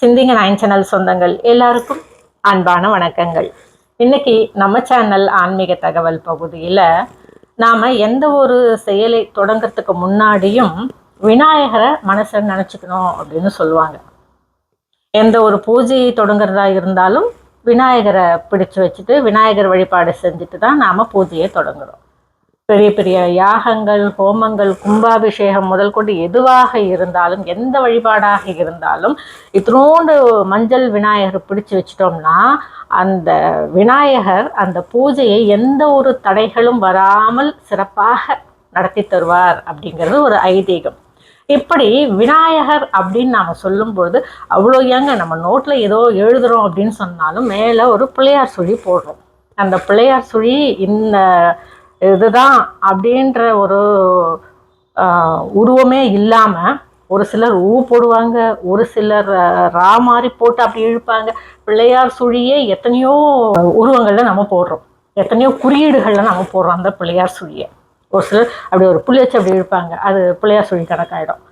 சிந்திங்க nine channel சொந்தங்கள் எல்லாருக்கும் அன்பான வணக்கங்கள். இன்னைக்கு நம்ம சேனல் ஆன்மீக தகவல் பகுதியில் நாம் எந்த ஒரு செயலை தொடங்கிறதுக்கு முன்னாடியும் விநாயகரை மனசில் நினச்சிக்கணும் அப்படின்னு சொல்லுவாங்க. எந்த ஒரு பூஜையை தொடங்குறதா இருந்தாலும் விநாயகரை பிடிச்சு வச்சுட்டு விநாயகர் வழிபாடு செஞ்சுட்டு தான் நாம் பூஜையை தொடங்குறோம். பெரிய பெரிய யாகங்கள் ஹோமங்கள் கும்பாபிஷேகம் முதல் கொண்டு எதுவாக இருந்தாலும் எந்த வழிபாடாக இருந்தாலும் இத்தினோண்டு மஞ்சள் விநாயகர் பிடிச்சு வச்சிட்டோம்னா அந்த விநாயகர் அந்த பூஜையை எந்த ஒரு தடைகளும் வராமல் சிறப்பாக நடத்தி தருவார் அப்படிங்கிறது ஒரு ஐதீகம். இப்படி விநாயகர் அப்படின்னு நாம் சொல்லும்பொழுது அவ்வளோ ஏங்க நம்ம நோட்டில் ஏதோ எழுதுறோம் அப்படின்னு சொன்னாலும் மேலே ஒரு பிள்ளையார் சுழி போடுறோம். அந்த பிள்ளையார் சுழி இந்த இதுதான் அப்படின்ற ஒரு உருவமே இல்லாமல் ஒரு சிலர் ஊ போடுவாங்க ஒரு சிலர் ரா மாதிரி போட்டு அப்படி இழுப்பாங்க. பிள்ளையார் சுழியே எத்தனையோ உருவங்களில் நம்ம போடுறோம். எத்தனையோ குறியீடுகளில் நம்ம போடுறோம் அந்த பிள்ளையார் சுழியை. ஒரு சிலர் அப்படி ஒரு புள்ளி வச்சு அப்படி இழுப்பாங்க. அது பிள்ளையார் சுழி கணக்காயிடும்.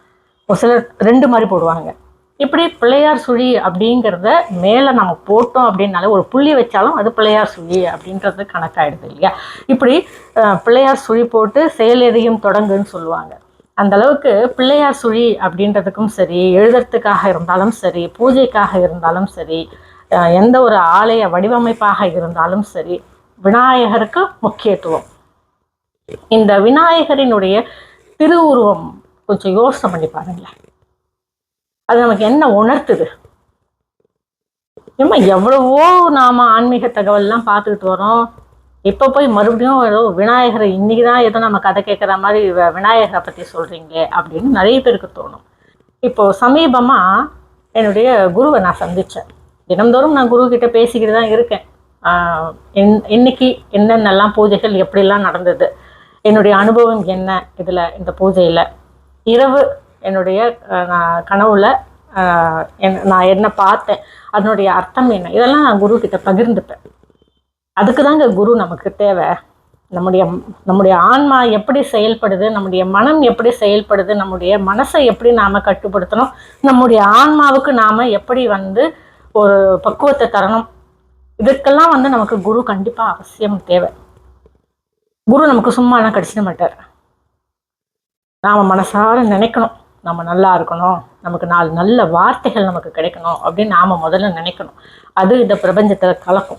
ஒரு சிலர் ரெண்டு மாதிரி போடுவாங்க. இப்படி பிள்ளையார் சுழி அப்படிங்கிறத மேலே நம்ம போட்டோம் அப்படின்னாலே ஒரு புள்ளி வச்சாலும் அது பிள்ளையார் சுழி அப்படின்றது கணக்காயிடுது இல்லையா? இப்படி பிள்ளையார் சுழி போட்டு செயல் எதையும் தொடங்குன்னு சொல்லுவாங்க. அந்த அளவுக்கு பிள்ளையார் சுழி அப்படின்றதுக்கும் சரி எழுதுறதுக்காக இருந்தாலும் சரி பூஜைக்காக இருந்தாலும் சரி எந்த ஒரு ஆலய வடிவமைப்பாக இருந்தாலும் சரி விநாயகருக்கு முக்கியத்துவம். இந்த விநாயகரினுடைய திருவுருவம் கொஞ்சம் யோசனை பண்ணி பாருங்களேன். அது நமக்கு என்ன உணர்த்துது? ஏமா எவ்வளவோ நாம ஆன்மீக தகவல்லாம் பார்த்துக்கிட்டு வரோம். இப்போ போய் மறுபடியும் ஏதோ விநாயகரை இன்னைக்கு தான் ஏதோ நம்ம கதை கேட்குற மாதிரி விநாயகரை பற்றி சொல்கிறீங்களே அப்படின்னு நிறைய பேருக்கு தோணும். இப்போ சமீபமாக என்னுடைய குருவை நான் சந்தித்தேன் தினம்தோறும் நான் குரு கிட்ட பேசிக்கிட்டு தான் இருக்கேன். ஆஹ் இன்னைக்கு என்னென்னலாம் பூஜைகள் எப்படிலாம் நடந்தது என்னுடைய அனுபவம் என்ன இதில் இந்த பூஜையில். இரவு என்னுடைய நான் கனவுல ஆஹ், என்- நான் என்ன பார்த்தேன் அதனுடைய அர்த்தம் என்ன? இதெல்லாம் நான் குரு கிட்ட பகிர்ந்துப்பேன். அதுக்கு தாங்க குரு நமக்கு தேவை. நம்முடைய நம்முடைய ஆன்மா எப்படி செயல்படுது நம்முடைய மனம் எப்படி செயல்படுது நம்முடைய மனசை எப்படி நாம் கட்டுப்படுத்தணும் நம்முடைய ஆன்மாவுக்கு நாம் எப்படி வந்து ஒரு பக்குவத்தை தரணும் இதுக்கெல்லாம் வந்து நமக்கு குரு கண்டிப்பாக அவசியம் தேவை. குரு நமக்கு சும்மாலாம் கிடைச்சிட மாட்டார். நாம் மனசார நினைக்கணும். நம்ம நல்லா இருக்கணும் நமக்கு நாலு நல்ல வார்த்தைகள் நமக்கு கிடைக்கணும் அப்படின்னு நாம் முதல்ல நினைக்கணும். அது இந்த பிரபஞ்சத்தில் கலக்கும்.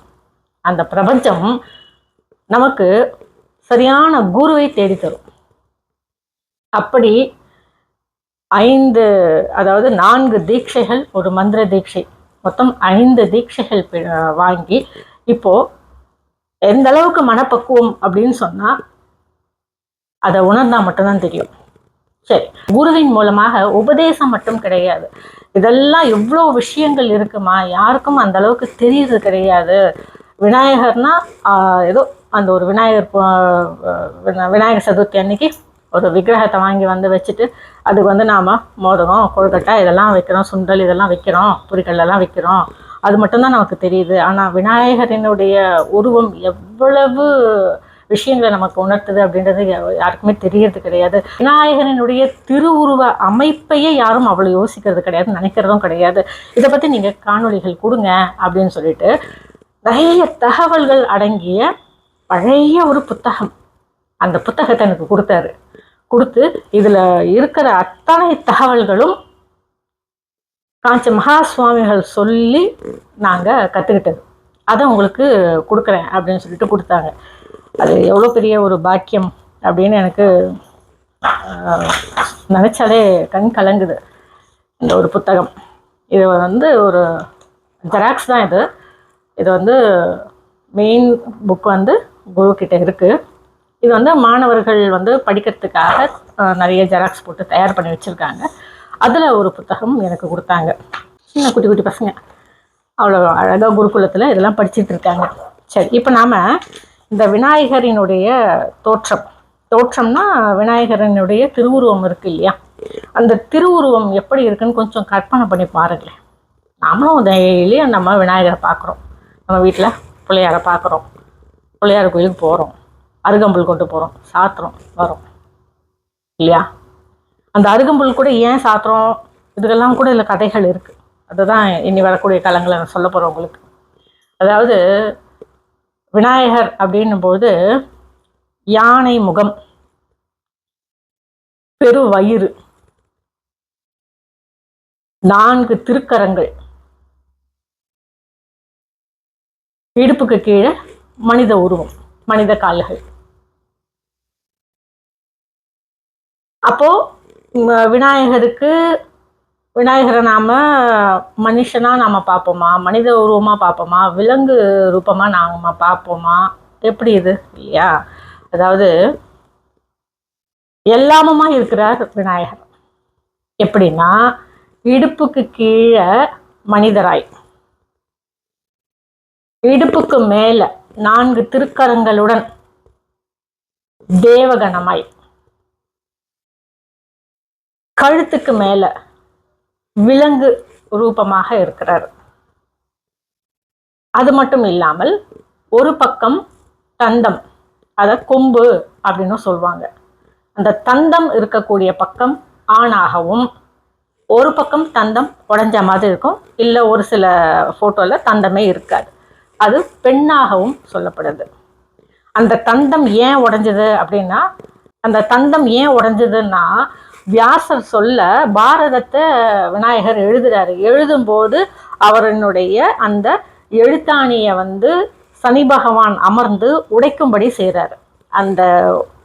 அந்த பிரபஞ்சம் நமக்கு சரியான குருவை தேடி தரும் அப்படி ஐந்து அதாவது நான்கு தீட்சைகள் ஒரு மந்திர தீட்சை. மொத்தம் ஐந்து தீட்சைகள் பி- வாங்கி இப்போ எந்த அளவுக்கு மனப்பக்குவம் அப்படின்னு சொன்னால் அதை உணர்ந்தா மட்டும்தான் தெரியும். சரி குருவின் மூலமாக உபதேசம் மட்டும் கிடையாது. இதெல்லாம் எவ்வளோ விஷயங்கள் இருக்குமா? யாருக்கும் அந்த அளவுக்கு தெரியுது கிடையாது. விநாயகர்னா ஏதோ அந்த ஒரு விநாயகர் பு- விநாயகர் சதுர்த்தி அன்னைக்கு ஒரு விக்கிரகத்தை வாங்கி வந்து வச்சுட்டு அதுக்கு வந்து நாம் மோதகம் கொழுக்கட்டை இதெல்லாம் வைக்கிறோம் சுண்டல் இதெல்லாம் வைக்கிறோம் பொரிக்கல்லாம் வைக்கிறோம். அது மட்டும்தான் நமக்கு தெரியுது. ஆனால் விநாயகரினுடைய உருவம் எவ்வளவு விஷயங்களை நமக்கு உணர்த்துது அப்படின்றது யாருக்குமே தெரியறது கிடையாது. விநாயகரினுடைய திருவுருவ அமைப்பையே யாரும் அவ்வளோ யோசிக்கிறது கிடையாது நினைக்கிறதும் கிடையாது. இதை பற்றி நீங்கள் காணொளிகள் கொடுங்க அப்படின்னு சொல்லிட்டு நிறைய தகவல்கள் அடங்கிய பழைய ஒரு புத்தகம். அந்த புத்தகத்தை எனக்கு கொடுத்தாரு. கொடுத்து இதில் இருக்கிற அத்தனை தகவல்களும் காஞ்சி மகா சுவாமிகள் சொல்லி நாங்கள் கற்றுக்கிட்டது அதை உங்களுக்கு கொடுக்குறேன் அப்படின்னு சொல்லிட்டு கொடுத்தாங்க. அது எவ்வளோ பெரிய ஒரு பாக்கியம் அப்படின்னு எனக்கு நினச்சாலே கண் கலங்குது. இந்த ஒரு புத்தகம். இது வந்து ஒரு ஜெராக்ஸ் தான் இது. இது வந்து மெயின் புக் வந்து குரு இருக்குது இது வந்து மாணவர்கள் வந்து படிக்கிறதுக்காக நிறைய ஜெராக்ஸ் போட்டு தயார் பண்ணி வச்சுருக்காங்க. அதில் ஒரு புத்தகம் எனக்கு கொடுத்தாங்க. சின்ன குட்டி குட்டி பசங்க. அவ்வளோ அழகாக குருகுலத்தில் இதெல்லாம் படிச்சிட்டு இருக்காங்க. சரி இப்போ நாம் இந்த விநாயகரினுடைய தோற்றம். தோற்றம்னா விநாயகரினுடைய திருவுருவம் இருக்கு இல்லையா? அந்த திருவுருவம் எப்படி இருக்குன்னு கொஞ்சம் கற்பனை பண்ணி பாருங்களேன். நாமளும் டெய்லியும் நம்ம விநாயகரை பார்க்குறோம். நம்ம வீட்டில் பிள்ளையார பார்க்குறோம். பிள்ளையார் கோயிலுக்கு போகிறோம். அருகம்புல் கொண்டு போகிறோம். சாத்துறோம். வரோம். இல்லையா? அந்த அருகம்புல் கூட ஏன் சாத்துறோம்? இதுக்கெல்லாம் கூட இதில் கதைகள் இருக்குது அதுதான் இனி வரக்கூடிய காலங்களில் நான் சொல்ல போகிறேன் உங்களுக்கு. அதாவது விநாயகர் அப்படின்னும்போது யானை முகம் பெரு வயிறு நான்கு திருக்கரங்கள் இடுப்புக்கு கீழே மனித உருவம் மனித கால்கள். அப்போ விநாயகருக்கு விநாயகரை நாம் மனுஷனாக நாம் பார்ப்போமா? மனித உருவமாக பார்ப்போமா? விலங்கு ரூபமாக நாம் பார்ப்போமா? எப்படி இது? இல்லையா? அதாவது எல்லாமுமா இருக்கிறார் விநாயகர். எப்படின்னா இடுப்புக்கு கீழே மனிதராய். இடுப்புக்கு மேலே நான்கு திருக்கரங்களுடன் தேவகணமாய் கழுத்துக்கு மேலே விலங்கு ரூபமாக இருக்கிறார். அது மட்டும் இல்லாமல் ஒரு பக்கம் தந்தம் அதை கொம்பு அப்படின்னு சொல்லுவாங்க அந்த தந்தம் இருக்கக்கூடிய பக்கம் ஆணாகவும் ஒரு பக்கம் தந்தம் உடஞ்ச மாதிரி இருக்கும். இல்லை ஒரு சில ஃபோட்டோவில் தந்தமே இருக்காது. அது பெண்ணாகவும் சொல்லப்படுது. அந்த தந்தம் ஏன் உடைஞ்சது அப்படின்னா அந்த தந்தம் ஏன் உடஞ்சதுன்னா வியாசர் சொல்ல பாரதத்தை விநாயகர் எழுதுறாரு. எழுதும்போது அவரனுடைய அந்த எழுத்தாணியை வந்து சனி பகவான் அமர்ந்து உடைக்கும்படி செய்கிறாரு அந்த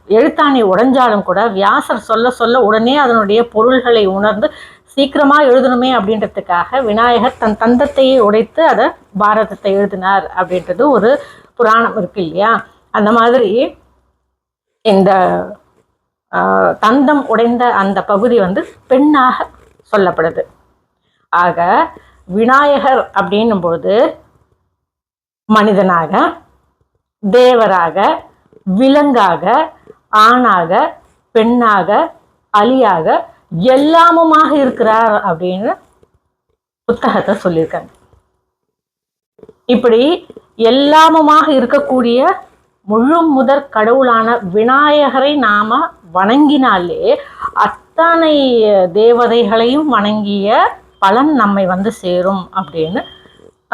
எழுத்தாணி உடைஞ்சாலும் கூட வியாசர் சொல்ல சொல்ல உடனே அதனுடைய பொருள்களை உணர்ந்து சீக்கிரமாக எழுதணுமே அப்படின்றதுக்காக விநாயகர் தன் தந்தத்தையே உடைத்து அதை பாரதத்தை எழுதினார் அப்படின்றது ஒரு புராணம் இருக்கு இல்லையா? அந்த மாதிரி இந்த தந்தம் உடைந்த அந்த பகுதி வந்து பெண்ணாக சொல்லப்படுது. ஆக விநாயகர் அப்படின்னும்போது மனிதனாக தேவராக விலங்காக ஆணாக பெண்ணாக அலியாக எல்லாமுமாக இருக்கிறார் அப்படின்னு புத்தகத்தை சொல்லியிருக்காங்க. இப்படி எல்லாமுமாக இருக்கக்கூடிய முழு முதற் கடவுளான விநாயகரை நாம வணங்கினாலே அத்தனை தேவதைகளையும் வணங்கிய பலன் நம்மை வந்து சேரும் அப்படின்னு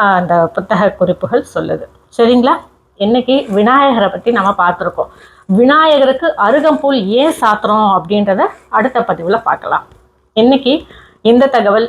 அந்த புத்தக குறிப்புகள் சொல்லுது. சரிங்களா? இன்னைக்கு விநாயகரை பற்றி நம்ம பார்த்துருக்கோம். விநாயகருக்கு அருகம்புல் ஏன் சாத்துறோம் அப்படின்றத அடுத்த பதிவில் பார்க்கலாம். இன்னைக்கு இந்த தகவல்